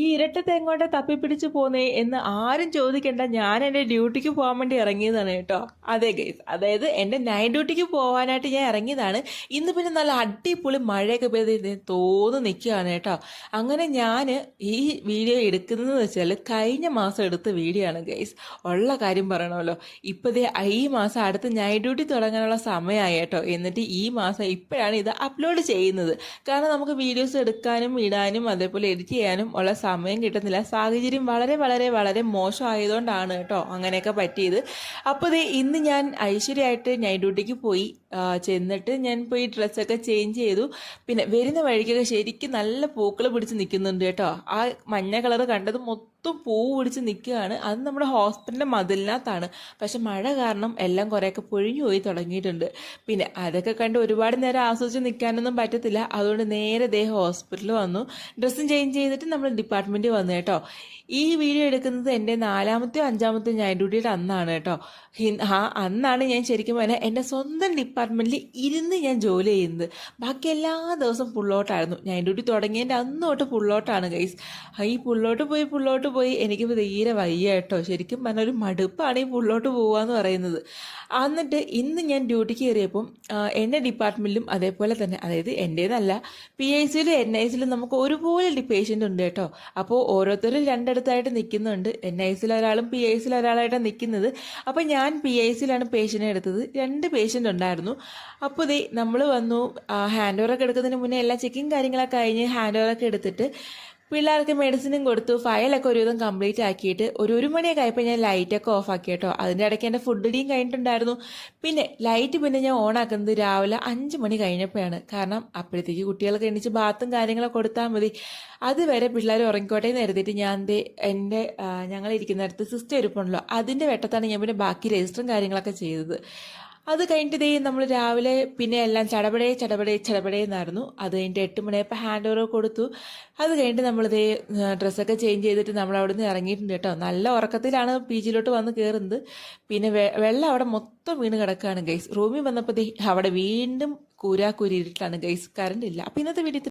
ഈ ഇരട്ടത്തെ തപ്പി പിടിച്ചു പോന്നേ എന്ന് ആരും ചോദിക്കണ്ട. ഞാൻ എന്റെ ഡ്യൂട്ടിക്ക് പോകാൻ വേണ്ടി ഇറങ്ങിയതാണ് കേട്ടോ. അതെ ഗൈസ് അതായത് എന്റെ നൈറ്റ് ഡ്യൂട്ടിക്ക് പോകാനായിട്ട് ഞാൻ ഇറങ്ങിയതാണ്. ഇന്ന് പിന്നെ നല്ല അടിപൊളി മഴയൊക്കെ പെയ്ത് തോന്നു നിൽക്കുകയാണ് കേട്ടോ. അങ്ങനെ ഞാൻ ഈ വീഡിയോ എടുക്കുന്നതെന്ന് വെച്ചാൽ കഴിഞ്ഞ മാസം എടുത്ത വീഡിയോ ആണ് ഗൈസ് ഉള്ള കാര്യം പറയണമല്ലോ. ഇപ്പോഴേ ഈ മാസം അടുത്ത് നൈറ്റ് ഡ്യൂട്ടി തുടങ്ങാനുള്ള സമയമായി കേട്ടോ. എന്നിട്ട് ഈ മാസം ഇപ്പോഴാണ് ഇത് അപ്ലോഡ് ചെയ്യുന്നത്. കാരണം നമുക്ക് വീഡിയോസ് എടുക്കാനും ഇടാനും അതേപോലെ എഡിറ്റ് ചെയ്യാനും ഉള്ള സമയം കിട്ടുന്നില്ല. സാഹചര്യം വളരെ വളരെ വളരെ മോശമായതുകൊണ്ടാണ് കേട്ടോ അങ്ങനെയൊക്കെ പറ്റിയത്. അപ്പോൾ ദേ ഇന്ന് ഞാൻ ഐശ്വര്യമായിട്ട് നൈറ്റ് ഡ്യൂട്ടിക്ക് പോയി ചെന്നിട്ട് ഞാൻ പോയി ഡ്രസ്സൊക്കെ ചേഞ്ച് ചെയ്തു. പിന്നെ വരുന്ന വഴിക്കൊക്കെ ശരിക്കും നല്ല പൂക്കൾ പിടിച്ച് നിൽക്കുന്നുണ്ട് കേട്ടോ. ആ മഞ്ഞ കളർ കണ്ടത് മൊത്തം പൂ പിടിച്ച് നിൽക്കുകയാണ്. അത് നമ്മുടെ ഹോസ്പിറ്റലിന്റെ മതിലിനകത്താണ്. പക്ഷെ മഴ കാരണം എല്ലാം കുറേയൊക്കെ പൊഴിഞ്ഞു പോയി തുടങ്ങിയിട്ടുണ്ട്. പിന്നെ അതൊക്കെ കണ്ട് ഒരുപാട് നേരം ആസ്വദിച്ച് നിൽക്കാനൊന്നും പറ്റത്തില്ല. അതുകൊണ്ട് നേരെ ദേ ഹോസ്പിറ്റലിൽ വന്നു. ഡ്രസ്സും ചേഞ്ച് ചെയ്തിട്ട് നമ്മൾ ഡിപ്പാർട്ട്മെന്റിൽ വന്നു കേട്ടോ. ഈ വീഡിയോ എടുക്കുന്നത് എന്റെ നാലാമത്തെയോ അഞ്ചാമത്തെയോ ഞാൻ ഡ്യൂട്ടിയുടെ അന്നാണ് കേട്ടോ. ആ അന്നാണ് ഞാൻ ശരിക്കും പറഞ്ഞാൽ എന്റെ സ്വന്തം ഡിപ്പാർട്ട്മെന്റിൽ ഇരുന്ന് ഞാൻ ജോലി ചെയ്യുന്നത്. ബാക്കി എല്ലാ ദിവസവും പുള്ളോട്ടായിരുന്നു ഞാൻ ഡ്യൂട്ടി തുടങ്ങിയതിന്റെ അന്നോട്ട് പുള്ളോട്ടാണ് ഗൈസ് ഈ പുള്ളോട്ട് പോയി പുള്ളോട്ട് പോയി എനിക്ക് തീരെ വയ്യ കേട്ടോ. ശരിക്കും പറഞ്ഞ ഒരു മടുപ്പാണ് ഈ പുള്ളോട്ട് പോവുക എന്ന് പറയുന്നത്. എന്നിട്ട് ഇന്ന് ഞാൻ ഡ്യൂട്ടിക്ക് കയറിയപ്പം എന്റെ ഡിപ്പാർട്ട്മെന്റിലും അതേപോലെ തന്നെ അതായത് എന്റേതല്ല പി ഐ സിയിലും എൻ ഐ സിയിലും നമുക്ക് ഒരുപോലെ പേഷ്യന്റ് ഉണ്ട് കേട്ടോ. അപ്പോൾ ഓരോരുത്തരും രണ്ടിടത്തായിട്ട് നിൽക്കുന്നുണ്ട്. എൻ ഐ സിയിൽ ഒരാളും പി ഐ സിയിൽ ഒരാളായിട്ടാണ് നിൽക്കുന്നത്. അപ്പോൾ ഞാൻ പി ഐ സിയിലാണ് പേഷ്യന്റെ എടുത്തത്. രണ്ട് പേഷ്യന്റ് ഉണ്ടായിരുന്നു. അപ്പോൾ ഇതേ നമ്മൾ വന്നു ഹാൻഡ് ഓവറൊക്കെ എടുക്കുന്നതിന് മുന്നേ എല്ലാ ചെക്കിങ് കാര്യങ്ങളൊക്കെ കഴിഞ്ഞ് ഹാൻഡ് ഓവറൊക്കെ എടുത്തിട്ട് പിള്ളേർക്ക് മെഡിസിനും കൊടുത്തു ഫയലൊക്കെ ഒരുവിധം കംപ്ലീറ്റ് ആക്കിയിട്ട് ഒരു ഒരു മണിയൊക്കെ ആയപ്പോൾ ഞാൻ ലൈറ്റൊക്കെ ഓഫ് ആക്കി കേട്ടോ. അതിന്റെ ഇടയ്ക്ക് എന്റെ ഫുഡ് ഡീയും കഴിഞ്ഞിട്ടുണ്ടായിരുന്നു. പിന്നെ ലൈറ്റ് പിന്നെ ഞാൻ ഓൺ ആക്കുന്നത് രാവിലെ അഞ്ച് മണി കഴിഞ്ഞപ്പോഴാണ്. കാരണം അപ്പോഴത്തേക്ക് കുട്ടികൾക്ക് എണീച്ച് ബാത്തും കാര്യങ്ങളൊക്കെ കൊടുത്താൽ മതി. അതുവരെ പിള്ളേർ ഉറങ്ങിക്കോട്ടെ എന്ന് കരുതിയിട്ട് ഞാൻ എന്റെ ഞങ്ങളിരിക്കുന്നിടത്ത് ഞങ്ങൾ ഇരിക്കുന്നിടത്ത് സിസ്റ്റം ഇരിപ്പുണ്ടല്ലോ അതിന്റെ വെട്ടത്താണ് ഞാൻ പിന്നെ ബാക്കി രജിസ്റ്ററും കാര്യങ്ങളൊക്കെ ചെയ്തത്. അത് കഴിഞ്ഞിട്ട് ദേ നമ്മൾ രാവിലെ പിന്നെ എല്ലാം ചടപടേ ചടപടേ ചടപടേ എന്നായിരുന്നു അത് കഴിഞ്ഞിട്ട് എട്ട് മണിയപ്പോൾ ഹാൻഡ് ഓവർ കൊടുത്തു. അത് കഴിഞ്ഞിട്ട് നമ്മളിതേ ഡ്രസ്സൊക്കെ ചേഞ്ച് ചെയ്തിട്ട് നമ്മൾ അവിടെ നിന്ന് ഇറങ്ങിയിട്ടുണ്ട് കേട്ടോ. നല്ല ഉറക്കത്തിലാണ് പി ജിയിലോട്ട് വന്ന് കയറുന്നത് പിന്നെ വെള്ളം അവിടെ മൊത്തം വീണ് കിടക്കുകയാണ് ഗൈസ് റൂമിൽ വന്നപ്പോൾ അവിടെ വീണ്ടും കൂരാക്കൂരിയിട്ടാണ് ഗൈസ് കറണ്ട് ഇല്ല. അപ്പം ഇന്നത്തെ വീഡിയോ